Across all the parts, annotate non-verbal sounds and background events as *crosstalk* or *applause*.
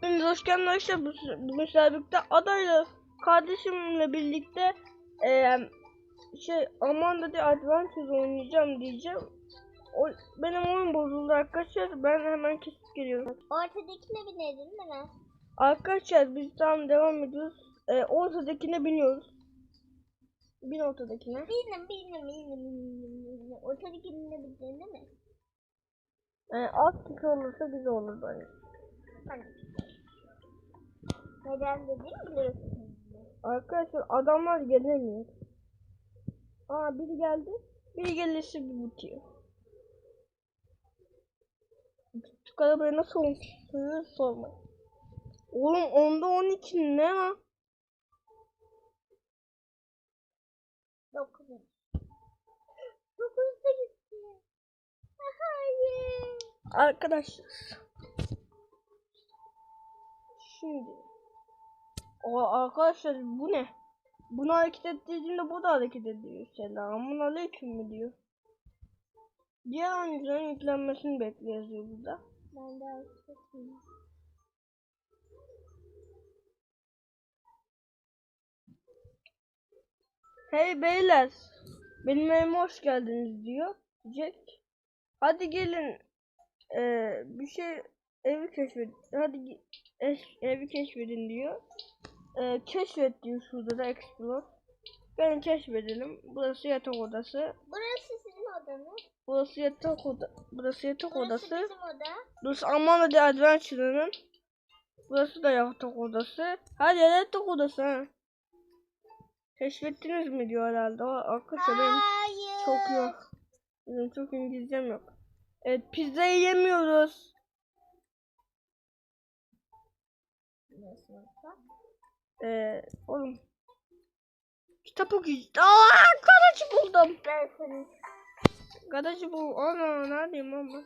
Hepiniz hoş geldiniz arkadaşlar. Bu- Bugün sizlerle birlikte adayla kardeşimle birlikte eee şey Amanda the Adventures oynayacağım diyeceğim. O, benim oyun bozuldu arkadaşlar. Ben hemen kesip geliyorum. Ortadakine binedin değil mi? Arkadaşlar biz tam devam ediyoruz. Eee ortadakine biniyoruz. Bin ortadakine. Bindim bindim bindim bindim bindim. Ortadakine bindin değil mi? Eee alt kişi olursa güzel olur bence. Hani. Neden dediğimi biliyorsun. Arkadaşlar adamlar gelemiyor. Aa biri geldi. Biri gelirse bir bitiyor. Küçük arabaya nasıl olmuş? sorma. Oğlum onda 12 ne lan? Dokuz. Dokuzda gitti. Hayır. Arkadaşlar. Şimdi. O arkadaşlar bu ne? Bunu hareket ettirdiğimde bu da hareket ediyor. Selamun aleyküm mü diyor. Diğer oyuncuların yüklenmesini bekliyor yazıyor burada. Ben de hareket etmeyeyim. Hey beyler. Benim evime hoş geldiniz diyor. Jack. Hadi gelin. Ee, bir şey evi keşfedin. Hadi evi keşfedin diyor. Ee, keşfet diyor şurada da explore. Gelin keşfedelim. Burası yatak odası. Burası sizin odanız. Burası yatak oda. Burası yatak Burası odası. bizim oda. Burası Amanda the Adventure'ın. Burası da yatak odası. Hadi yatak odası ha. Keşfettiniz mi diyor herhalde. O arkadaşlar benim çok yok. Benim çok İngilizcem yok. Evet pizzayı yemiyoruz. Nasıl olsa? Ee, oğlum. Kitap okuyacağız. Aa garajı buldum. Ben senin. Garajı bul. Ana neredeyim ama.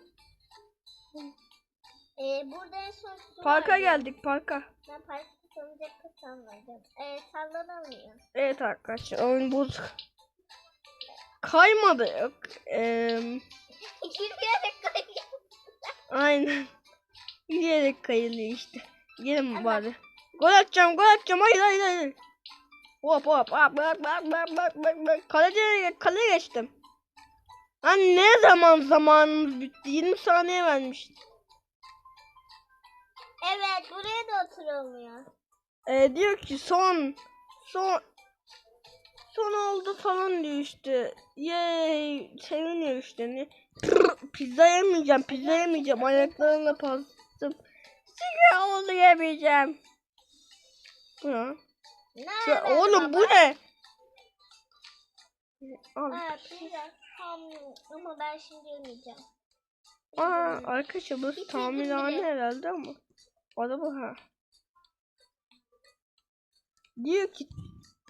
Ee, burada en son Parka geldik parka. Ben parkta salıncakta sallanacağım. Ee, sallanamıyor. Evet arkadaşlar oyun bozuk. Kaymadı yok. Ee, Yürüyerek kayıyor. aynen. Yürüyerek kayılıyor işte. Gelin bari. Gol atacağım gol atacağım hayır hayır hayır. Hop hop hop bak bak bak bak bak bak. Kaleci kale geçtim. Lan ne zaman zamanımız bitti? 20 saniye vermişti. Evet buraya da oturulmuyor. Ee, diyor ki son son son oldu falan diyor işte. Yey seviniyor işte. Ne? Pizza yemeyeceğim pizza yemeyeceğim ayaklarımla pastım. Sigara oldu yemeyeceğim. Bu ne? Şu- oğlum bu ne? Al. Ama ben şimdi yemeyeceğim. Aa, arkadaşlar burası tamirhane herhalde ama. Bu ha. Diyor ki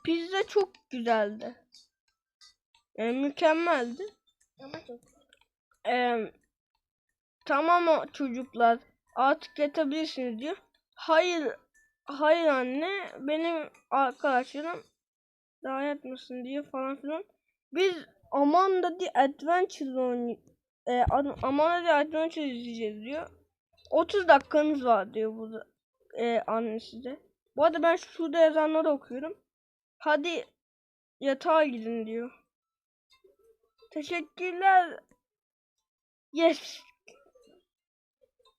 pizza çok güzeldi. Yani mükemmeldi. Ama çok. Ee, tamam o çocuklar artık yatabilirsiniz diyor. Hayır hayır anne benim arkadaşlarım daha yatmasın diyor falan filan. Biz Amanda the Adventure oynay e, Amanda the Adventure izleyeceğiz diyor. 30 dakikanız var diyor burada e, annesi de. Bu arada ben şurada yazanları okuyorum. Hadi yatağa gidin diyor. Teşekkürler Yes.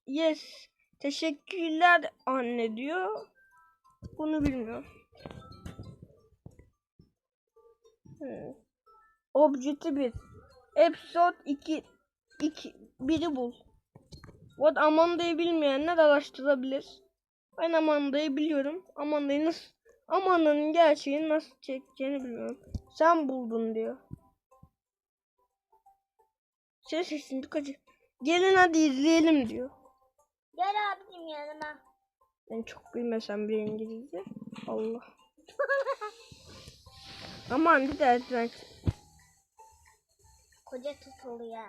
Yes. Teşekkürler anne diyor. Bunu bilmiyorum. Hmm. Objeti 1. Episode 2. 2. Biri bul. Bu arada Amanda'yı bilmeyenler araştırabilir. Ben Amanda'yı biliyorum. Amanda'yı nasıl Amanda'nın gerçeğini nasıl çekeceğini bilmiyorum. Sen buldun diyor. Ses sesin çok acı. Gelin hadi izleyelim diyor. Gel abicim yanıma. Ben çok bilmesem bir İngilizce. Allah. *laughs* Aman bir de Adventure. Koca tutuluyor.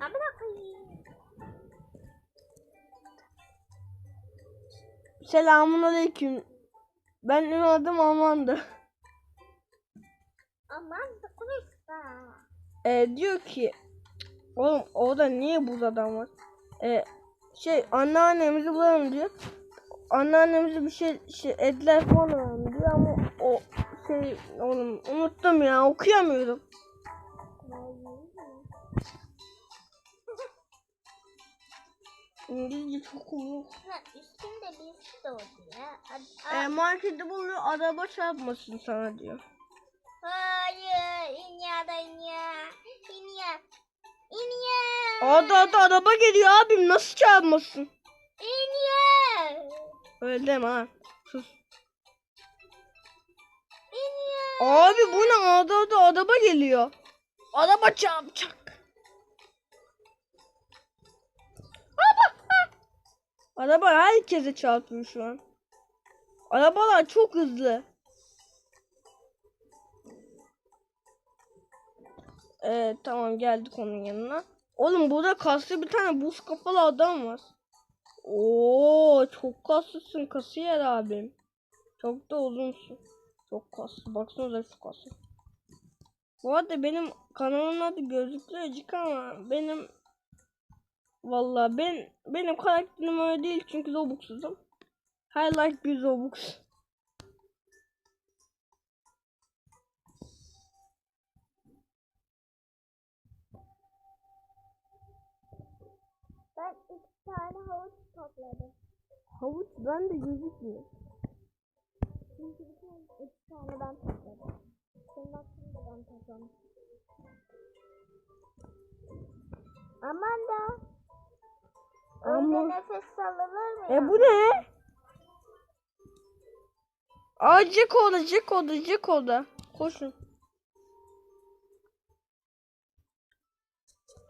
Amına koyayım. Selamun aleyküm. Benim adım Amanda. Aman da konuşma. Ee, diyor ki Oğlum orada niye buz adam var? Ee, şey anneannemizi bulalım diyor. Anneannemizi bir şey, şey etler falan alalım diyor ama o şey oğlum unuttum ya okuyamıyorum. İngilizce çok. Ha, üstünde bir şey oldu ya. E, markette buluyor araba çarpmasın sana diyor. Hayır. İnya da inya. İnya. İnya. Ada ada araba geliyor abim nasıl çarpmasın? İnya. Öyle deme ha. Sus. İnya. Abi bu ne ada ada araba geliyor. Araba çarpacak. Araba herkese çarpıyor şu an. Arabalar çok hızlı. Evet tamam geldik onun yanına. Oğlum burada kaslı bir tane buz kafalı adam var. Oo çok kaslısın kasiyer abim. Çok da uzunsun. Çok kaslı. Baksanıza şu kası. Bu arada benim kanalımın adı gözlüklü Ecik ama benim Vallahi ben benim karakterim öyle değil çünkü Robux'uzum. Her like bir Robux. Tane havuç topladım. Havuç ben de gözükmüyor. Çünkü bir tane, iki tane ben topladım. Senin hakkını da ben topladım. Aman da. Öyle Ama nefes alınır mı? e bu ne? Aa Ceko'da Ceko'da Ceko'da. Koşun.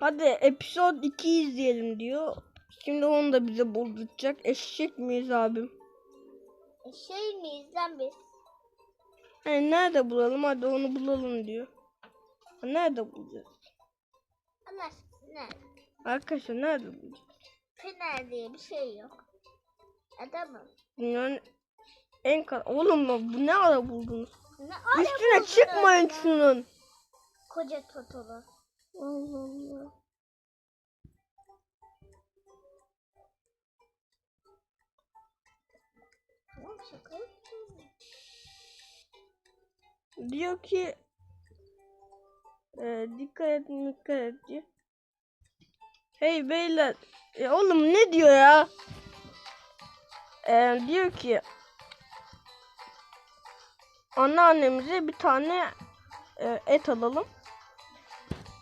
Hadi episode 2 izleyelim diyor. Şimdi onu da bize bulduracak. Eşek miyiz abim? E, Şey miyiz lan biz? Hani nerede bulalım? Hadi onu bulalım diyor. Ha, Nerede bulacağız? Allah aşkına nerede? Arkadaşlar nerede bulacağız? Fener diye bir şey yok. Adamım. Dünyanın en kal... Oğlum bu ne ara buldunuz? Ne ara Üstüne buldunuz çıkmayın ya? şunun. Koca totolu. Allah Allah. Şaka. Diyor ki e, dikkat et dikkat diyor. Hey beyler. E, oğlum ne diyor ya? E, diyor ki anneannemize bir tane e, et alalım.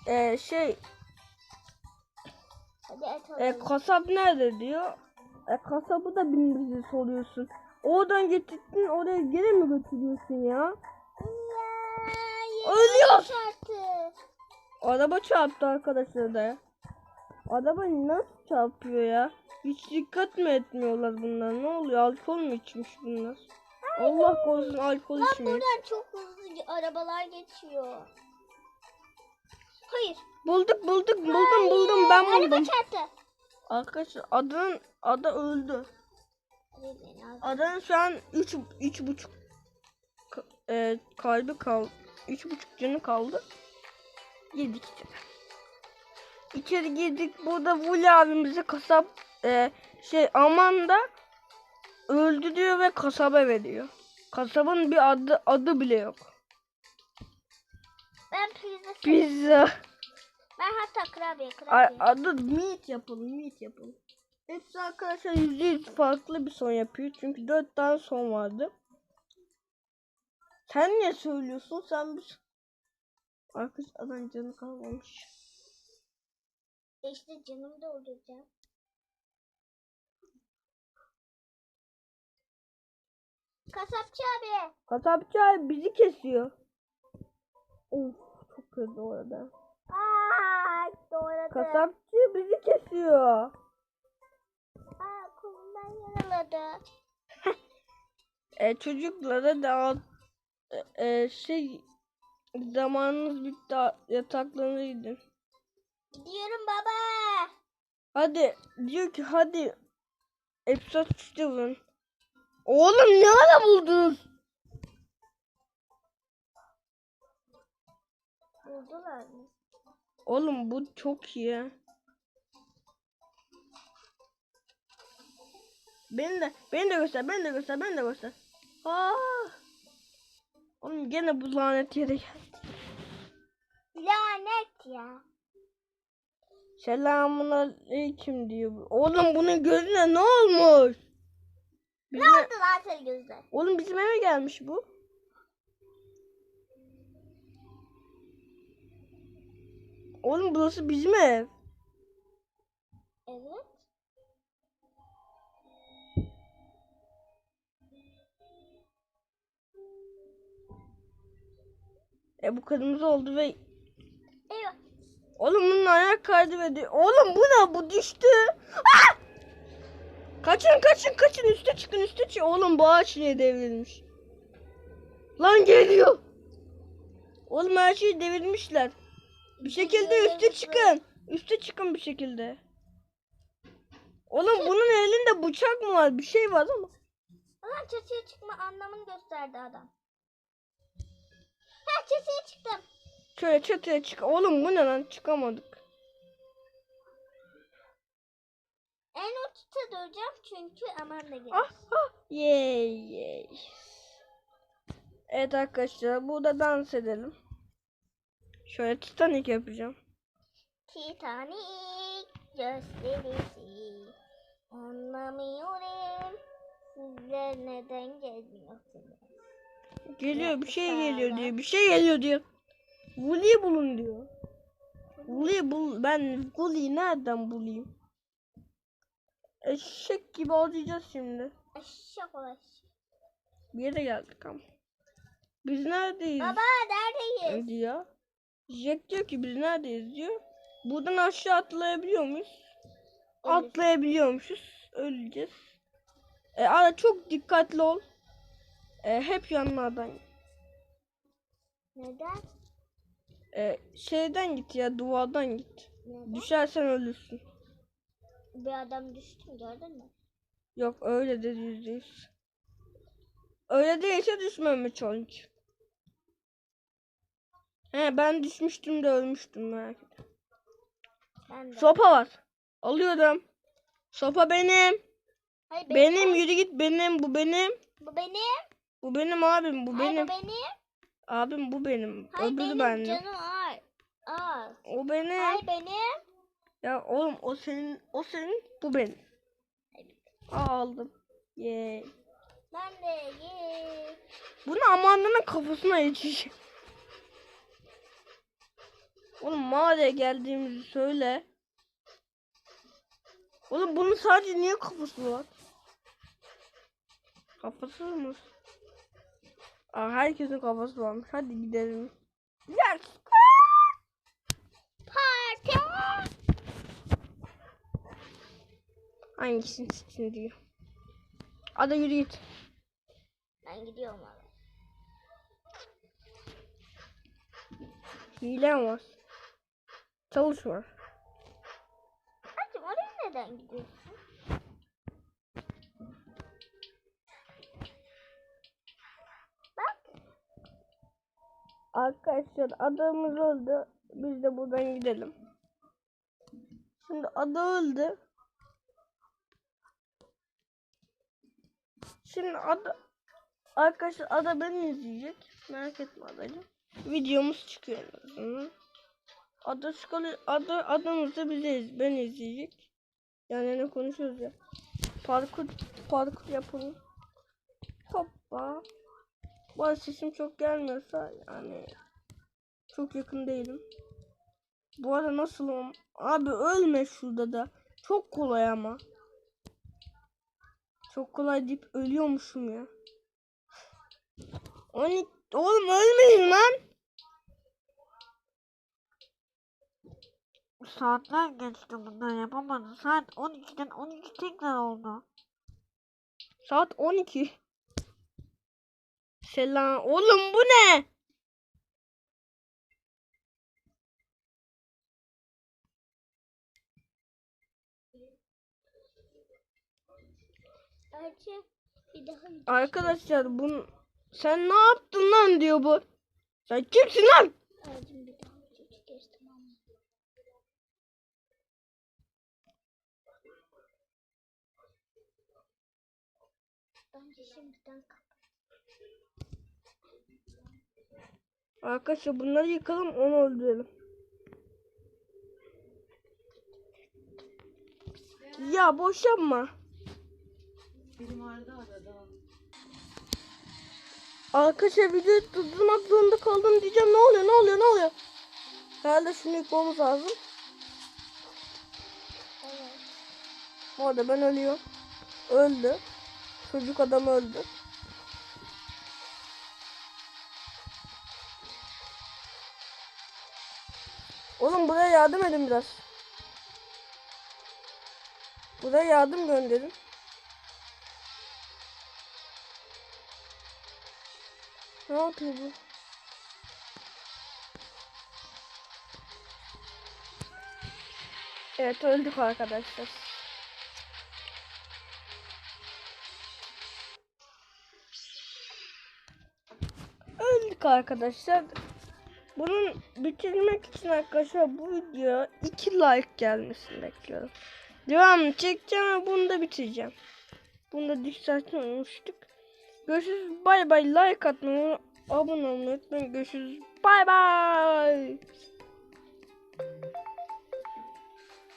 E, şey Hadi et E, kasap nerede diyor. E, kasabı da birbirine soruyorsun. Oradan getirdin oraya geri mi götürüyorsun ya? Ya, Ölüyor. Araba çarptı arkadaşlar da. Araba nasıl çarpıyor ya? Hiç dikkat mi etmiyorlar bunlar? Ne oluyor? Alkol mü içmiş bunlar? Allah korusun alkol Lan içmeyin. buradan çok hızlı arabalar geçiyor. Hayır. Bulduk bulduk buldum buldum ben Araba buldum. çarptı. Arkadaşlar adının ada öldü. Adanın şu an üç, üç buçuk ka- e, kalbi kaldı. Üç buçuk canı kaldı. Girdik içeri. İçeri girdik. Burada Vuli abimize kasap e, şey aman da öldü diyor ve kasaba veriyor. Kasabın bir adı adı bile yok. Ben pizza Pizza. Ben hatta kurabiye kurabiye. adı meat yapalım, meat yapalım. Hepsi arkadaşlar yüzde yüz farklı bir son yapıyor. Çünkü dört tane son vardı. Sen niye söylüyorsun? Sen bir... Arkadaş adam canı kalmamış. İşte canımı dolduracağım. Kasapçı abi. Kasapçı abi bizi kesiyor. Of çok kötü orada. Aa, doğradı. Kasapçı bizi kesiyor. Yaraladı. E, çocuklara da e, şey zamanınız bitti yataklarına gidin. Gidiyorum baba. Hadi diyor ki hadi episode 3'te bulun. Oğlum ne ara buldunuz? Buldular mı? Oğlum bu çok iyi. Beni de beni de göster, beni de göster, beni de göster. Aa! Oğlum gene bu lanet yere geldi. Lanet ya. Selamun aleyküm diyor. bu. Oğlum bunun gözüne ne olmuş? Ne Bizim, oldu lan senin gözler? oğlum bizim eve gelmiş bu. Oğlum burası bizim ev. Evet. E bu kırmızı oldu ve Eyvah. Oğlum bunun ayak kaydı ve Oğlum bu ne? Bu düştü. Ah! Kaçın kaçın kaçın üste çıkın üste çıkın. Oğlum bu ağaç niye devrilmiş? Lan geliyor. Oğlum her şeyi devirmişler. Bir şekilde üste çıkın. Üste çıkın bir şekilde. Oğlum bunun elinde bıçak mı var? Bir şey var ama. Ulan çatıya çıkma anlamını gösterdi adam. Ha çatıya çıktım. Şöyle çatıya çık. Oğlum bu ne lan? Çıkamadık. En uçta duracağım çünkü aman da gelir. Ah ah. Yey yey. Evet arkadaşlar burada dans edelim. Şöyle Titanic yapacağım. Titanic gösterisi. Anlamıyorum. Sizler neden gelmiyorsunuz? Geliyor bir şey geliyor diyor. Bir şey geliyor diyor. Woolly'i bulun diyor. Woolly'i bul. Ben Woolly'i nereden bulayım? Eşek gibi arayacağız şimdi. Eşek ulaş. Bir yere geldik ama. Biz neredeyiz? Baba neredeyiz? diyor. Jack diyor ki biz neredeyiz diyor. Buradan aşağı atlayabiliyor muyuz? Atlayabiliyormuşuz. Öleceğiz. E, ara çok dikkatli ol. E, hep yanlardan. Neden? E, şeyden git ya duvardan git. Neden? Düşersen ölürsün. Bir adam düştü mü gördün mü? Yok öyle de yüzde yüz. Öyle değilse düşmeme challenge. He ben düşmüştüm de ölmüştüm merak etme. Sopa var. Alıyorum. Sopa benim. Hayır, Benim yürü git benim bu benim. Bu benim. Bu benim abim bu Hayır, benim. bu benim. Abim bu benim. Hayır Öbürü benim bende. canım ağır. Ağır. O benim. Hayır benim. Ya oğlum o senin o senin bu benim. Aa, aldım. Yay. Ben de ye. Bunu Amanda'nın kafasına yetişecek. Oğlum mağaraya geldiğimizi söyle. Oğlum bunun sadece niye kafası var? Kafası mı? Aa, herkesin kafası varmış. Hadi gidelim. Yes. Parti. Hangisini seçin diyor. Ada yürü git. Ben gidiyorum abi. Hile var. Çalış var. Hacım oraya neden gidiyorsun? Arkadaşlar adamız öldü. Biz de buradan gidelim. Şimdi ada öldü. Şimdi ada arkadaşlar ada beni izleyecek. Merak etme adacığım. Videomuz çıkıyor en. Ada çıkalı ada adamız da bizi iz, beni izleyecek. Yani ne konuşuyoruz ya. Parkur parkur yapalım. Hoppa. Bu arada sesim çok gelmiyorsa yani çok yakın değilim. Bu arada nasılım? Abi ölme şurada da. Çok kolay ama. Çok kolay deyip ölüyormuşum ya. 12 Oğlum ölmeyin lan. Saatler geçti bundan yapamadım. Saat 12'den 12 tekrar oldu. Saat 12. Selam. Oğlum bu ne? Arkadaşlar bunu sen ne yaptın lan diyor bu. Sen kimsin lan? Bence şimdiden kapat. Arkadaşlar bunları yıkalım onu öldürelim. Ya boş yapma. Benim vardı arada. Arkadaşlar videoyu durdurmak zorunda kaldım diyeceğim. Ne oluyor ne oluyor ne oluyor? Herhalde şunu yıkmamız lazım. Evet. Orada ben ölüyorum. Öldü. Çocuk adam öldü. Oğlum buraya yardım edin biraz. Buraya yardım gönderin. Ne yapıyor bu? Evet öldük arkadaşlar. Öldük arkadaşlar. Bunun bitirmek için arkadaşlar bu videoya 2 like gelmesini bekliyorum. Devam çekeceğim ve bunu da bitireceğim. Bunu da dikkatini unutmuştuk. Görüşürüz. Bay bay. Like atmayı, abone olmayı unutmayın. Görüşürüz. Bay bay.